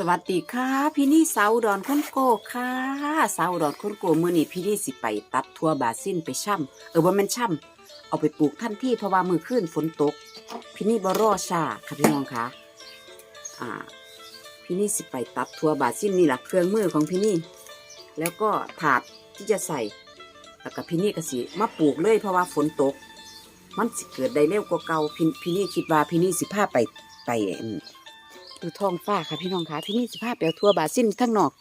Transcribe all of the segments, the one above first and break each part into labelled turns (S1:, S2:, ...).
S1: สวัสดีค่ะพี่นี่สาวดอนคนโกค่ะสาวดอนคนโกมื้อนี้พี่นี่สิไปตัดทั่วบาซินไปช่ำเออว่ามันช่ำเอาไปปลูกทันที่เพราะว่ามือขึ้นฝนตก พี่นี่บรอชาค่ะพี่น้องค่ะอ่า พี่นี่สิไปตัดทั่วบาซินนี่แหละเครื่องมือของพี่นี่ แล้วก็ถาดที่จะใส่แล้วก็พี่นี่ก็สิมาปลูกเลยเพราะว่าฝนตก มันสิเกิดได้เร็วกว่าเก่าพี่พี่นี่คิดว่าพี่นี่สิพาไปไป ดูท้องฟ้าค่ะพี่น้องคะพี่นี่สิพาไปเอาทั่วบาซินทั้งนอก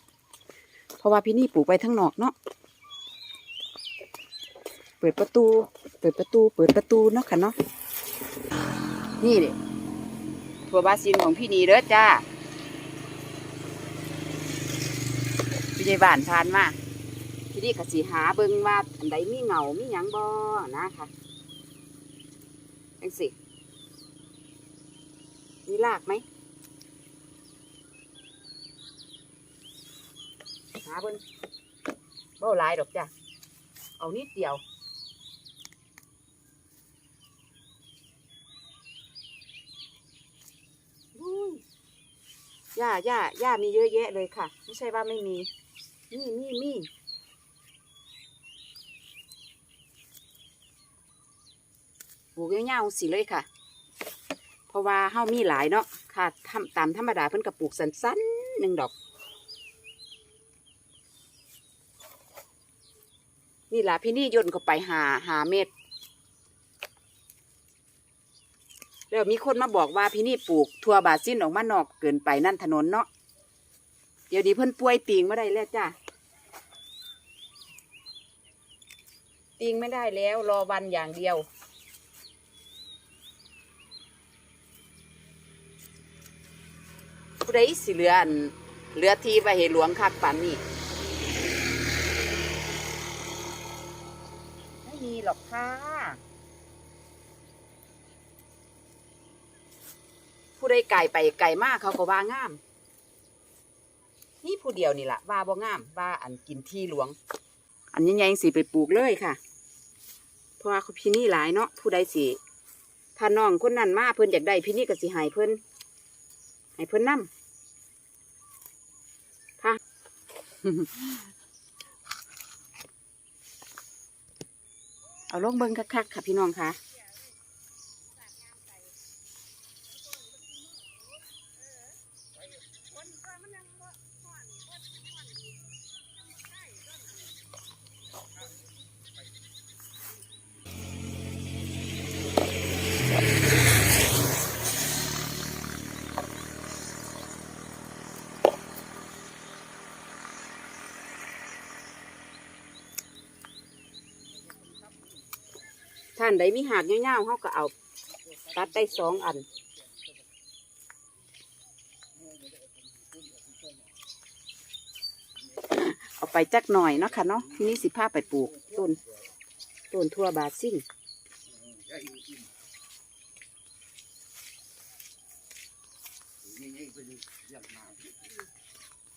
S1: เพราะว่าพี่นี่ปลูกไปทั้งนอกเนาะเปิดประตู เปิดประตู เปิดประตูเนาะค่ะเนาะนี่เลยทั่วบาซินของพี่นี่เด้อจ้าพี่ใหญ่บ้านทานมาพี่นี่กสิหาเบิ่งว่าอันใดมีเหงามีหยังบ่นะคะจังสิมีรากไหม หาเบิ่งบ่หลายดอกจ้ะ เอานิดเดียวยหญ้าหญ้าหญ้ามีเยอะแยะเลยค่ะ ไม่ใช่ว่าไม่มี มีมีมีปลูกเงาวๆสิเลยค่ะ เพราะว่าเฮามีหลายเนาะค่ะทำตามธรรมดาเพิ่นก็ปลูกสั้นๆหนึ่งดอก นี่ล่ะพี่นี่ย่นก็ไปหาหาเม็ดแล้วมีคนมาบอกว่าพี่นี่ปลูกทั่วบาซินออกมานอกเกินไปนั่นถนนเนาะเดี๋ยวนี้เพิ่นป่วยติงไม่ได้แล้วจ้ะติงไม่ได้แล้วรอวันอย่างเดียวผู้ใดสิเหลือนเหลือทีไปเหหลวงคักปันนี่ ม่มีหรอกค่ะ ผู้ใดไก่ไปไก่มากเขาก็ว่างาม นี่ผู้เดียวนี่แหละว่าบ่งามว่าอันกินที่หลวง อันยังไงสิไปปลูกเลยค่ะ เพราะว่าพี่นี่หลายเนาะผู้ใดสิถ้าน้องคนนั้นมาเพิ่นอยากได้พี่นี่ก็สิให้เพิ่นให้เพิ่นนำค่ะ เอาลงเบิ้งคักๆค่ะพี่น้องค่ะานใดมีหากเงี้ยวๆเขาก็เอา ตัดได้สองอัน เอาไปจักหน่อยเนาะค่ะเนาะทีนี้สิพาไปปลูกต้นต้นทั่วบาซิล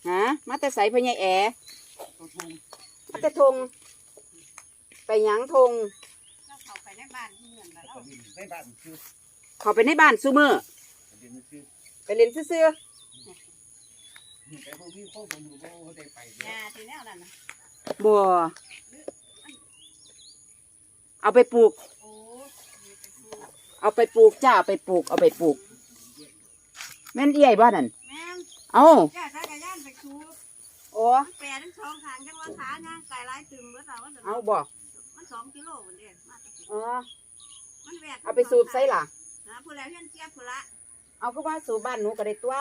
S1: ฮะมาแต่ใส่พญายแอมาแต่ทงไปหยังทง
S2: เขาไปในบ้านที่ เงินแล้ว
S3: ในบ้านคือ
S1: เขาไปในบ้านซูเมอร์
S3: ประเด็นคือ
S1: ไปเล่นซื่อ
S3: แต่พวกพี่คงจะอยู่ก็ได้ไปเดี๋ยวยา
S2: ที่แนวนั้นนะ
S1: ๆบัวเอาไปปลูก
S2: โอ้มีไปดู
S1: เอาไปปลูกจ้าเอาไปปลูก เอาไปปลูก แม่นเอี้ยบ้านนั่น
S2: แม่ง
S1: เอา
S2: แก่จักรยานไปชู
S1: โอ้
S2: มันแปรทั้งสองทางจังว่าขาย่างไก่ลายตึงเมื่อสาวมัน
S1: เอาบ่
S2: มันสองกิโลเหมือนเดิมมาจาก
S1: อ๋อ
S2: มันแหวก
S1: เอาไปสูบใส่ล่ะ
S2: นะผู้แล้วเฮียนเจี๊ยบผู้ละ
S1: เอาก็ว่าสูบบ้านหนูก็ได้ตัว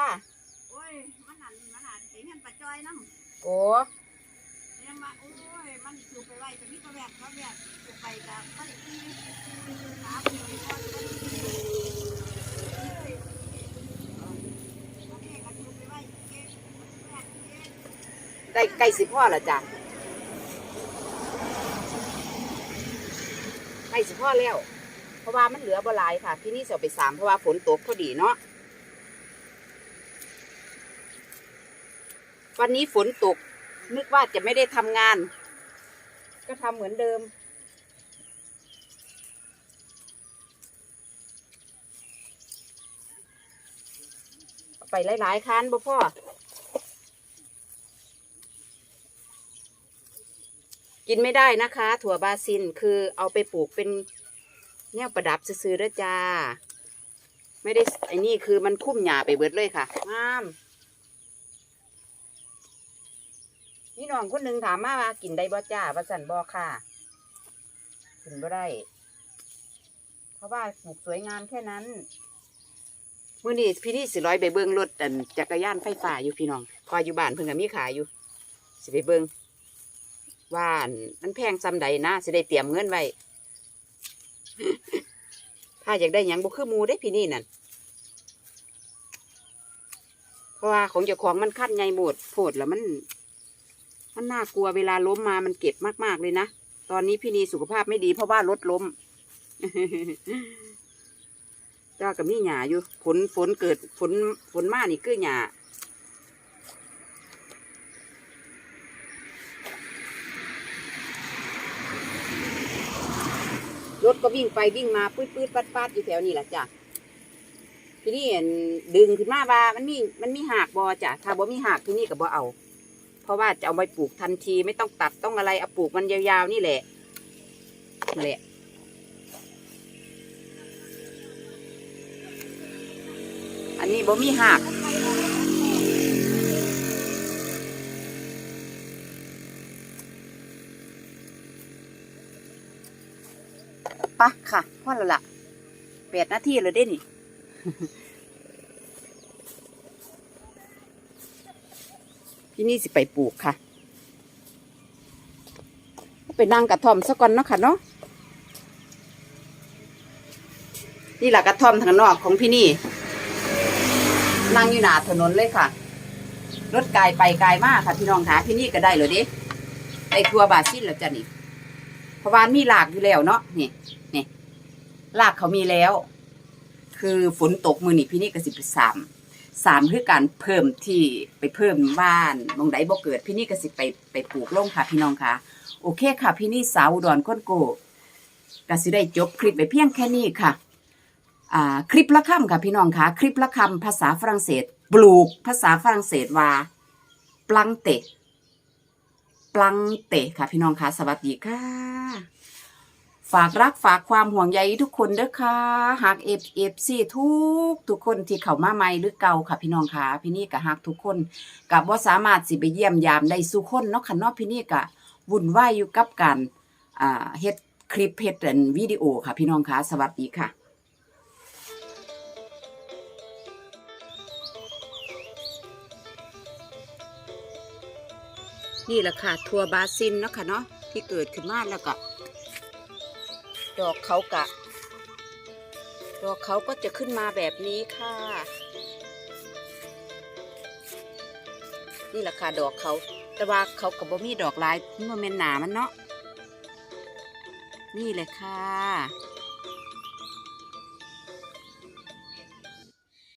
S2: โอ้ยมันนั่นมันอาจจะเฮียนปลาจอยน้
S1: โอ้ำ
S2: ยังมาโอ้ยมันสูบไปไว้แต่นี่ก็แหวกก็แหวกสูบไปกับมันอีกทีขาไปก่อนมันอีกทีมันเองก็สูบไปไว้เก็บแหวกเก็บ
S1: ได้ไก่สิพ่อละจ้ะไก่สิพ่อแล้วเพ ราะว่ามันเหลือบลายค่ะ ที่นี่เสียไปสามเพราะว่าฝนตกพอดีเนาะวันนี้ฝนตก นึกว่าจะไม่ได้ทำงาน ก็ทำเหมือนเดิม ไปหลายๆคันบ่พ่อกินไม่ได้นะคะ ถั่วบาซินคือเอาไปปลูกเป็น แนวประดับซื้อๆเด้อจ้า ไม่ได้ไอ้นี่คือมันคุ้มหญ้าไปเบิดเลยค่ะงามนี่น้องคนหนึ่งถามมาว่ากินได้บ่จ้าว่าสันบ่ค่ะ กินบ่ได้ เพราะว่าปลูกสวยงามแค่นั้นมื่อนี้พี่นี่สิร้อยไปเบิ้งรถจักรยานไฟฟ้าอยู่พี่น้อง พออยู่บ้านเพิ่งก็มีขายอยู่ สิไปเบิ้งว่านมันแพงซ้ำใดนะสิได้เตรียมเงินไว้ ถ้าอยากได้หยังบ่คือหมูได้พี่นี่นั่นเพราะว่าของเจ้าของมันคัดใหญ่หมดโพดแล้วมัน มันน่ากลัวเวลาล้มมามันเก็บมากๆเลยนะ ตอนนี้พี่นีสุขภาพไม่ดีเพราะว่ารถล้มเจ้ากับมีหยาอยู่ฝนฝนเกิดฝนฝนมานี่คือหยา รถก็วิ่งไปวิ่งมาปื๊ดปืดปัดปัดอยู่แถวนี้แหละจ้ะพี่นี่เห็นดึงขึ้นมาว่ามันมีมันมีหากบอจ้ะถ้าบ่มีหากพี่นี่ก็บ่เอา เพราะว่าจะเอาไปปลูกทันทีไม่ต้องตัดต้องอะไรเอาปลูกมันยาวๆนี่แหละนี่แหละอันนี้บ่มีหัก ปะค่ะพ่อและละแปดนาทีเลยได้นี่พี่นี่สิไปปลูกค่ะ ไปนั่งกระท่อมสักก่อนเนาะค่ะเนาะนี่แหละกระท่อมทางนอกของพี่นี่ นั่งอยู่หนาถนนเลยค่ะ รถไกลไปไกลมากค่ะพี่น้องคะพี่นี่ก็ได้เลยดิไอทัวบาซินแล้วจ้ะนี่เพราะว่ามีหลากอยู่แล้วเนาะนี่ ลากเขามีแล้ว คือฝนตกมือนี่พี่นี่ก็สิบสามสามคือการเพิ่มที่ไปเพิ่มบ้านมองไดบ่เกิดพี่นี่ก็สิไปไปปลูกลงค่ะ พี่น้องค่ะ โอเคค่ะ พี่นี่สาวดอนก้นโกก็สิได้จบคลิปไปเพียงแค่นี้ค่ะอ่าคลิปละคำค่ะพี่น้องคะคลิปละคำภาษาฝรั่งเศส ปลูกภาษาฝรั่งเศสว่าปลังเตะปลังเตะค่ะพี่น้องคะสวัสดีค่ะ ฝากรักฝากความห่วงใยทุกคนเด้อค่ะหากเอฟเอฟซีทุกทุกคนที่เข้ามาใหม่หรือเก่าค่ะพี่น้องค่ะพี่นี่ก็ฮักทุกคนกับว่าสามารถสิไปเยี่ยมยามได้สู่คนเนาะค่ะเนาะพี่นี่ก็วุ่นวายอยู่กับการอ่าเฮ็ดคลิปเฮ็ดเอันวิดีโอค่ะพี่น้องค่ะสวัสดีค่ะนี่แหละค่ะทัวบาซินเนาะค่ะเนาะที่เกิดขึ้นมาแล้วก็ ดอกเขากะ ดอกเขาก็จะขึ้นมาแบบนี้ค่ะ นี่แหละค่ะดอกเขา แต่ว่าเขากับ่มีดอกลายมันบ่แม่นหนามันเนาะ นี่เลยค่ะ